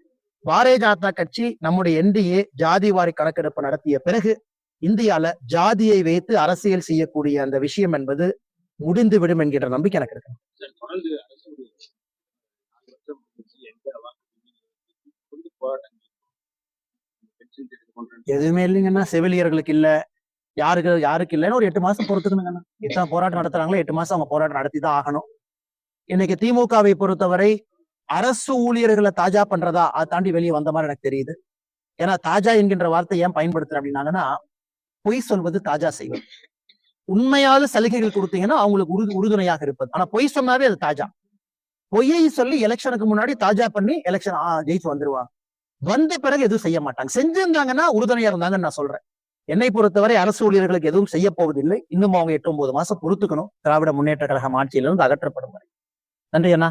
பாரதிய ஜனதா கட்சி நம்முடைய என்டிஏ ஜாதிவாரி கணக்கெடுப்பு நடத்திய பிறகு இந்தியால ஜாதியை வைத்து அரசியல் செய்யக்கூடிய அந்த விஷயம் என்பது முடிந்து விடும் என்கின்ற நம்பிக்கை எனக்கு இருக்கு. எதுவுமே இல்லைங்கன்னா செவிலியர்களுக்கு இல்ல. யாருக்கு யாருக்கு இல்லைன்னு ஒரு எட்டு மாசம் பொறுத்துக்கணுங்கண்ணா. எத்தனை போராட்டம் நடத்துறாங்களோ எட்டு மாசம் அவங்க போராட்டம் நடத்தி தான் ஆகணும். இன்னைக்கு திமுகவை பொறுத்தவரை அரசு ஊழியர்களை தாஜா பண்றதா? அதை தாண்டி வெளியே வந்த மாதிரி எனக்கு தெரியுது. ஏன்னா தாஜா என்கின்ற வார்த்தை ஏன் பயன்படுத்துறேன் அப்படின்னாங்கன்னா பொய் சொல்வது தாஜா செய்வது. உண்மையாவது சலுகைகள் கொடுத்தீங்கன்னா அவங்களுக்கு உறுது உறுதுணையாக இருப்பது. ஆனா பொய் சொன்னாவே அது தாஜா. பொய்யை சொல்லி எலெக்ஷனுக்கு முன்னாடி தாஜா பண்ணி எலெக்ஷன் ஜெயிச்சு வந்துருவாங்க வந்த பிறகு எதுவும் செய்ய மாட்டாங்க. செஞ்சிருந்தாங்கன்னா உறுதுணையா இருந்தாங்கன்னு நான் சொல்றேன். என்னை பொறுத்தவரை அரசு ஊழியர்களுக்கு எதுவும் செய்ய போவதில்லை. இன்னும் அவங்க எட்டு ஒன்பது மாசம் பொறுத்துக்கணும். திராவிட முன்னேற்ற கழகம் ஆட்சியிலிருந்து அகற்றப்படும் வரை. நன்றி அண்ணா.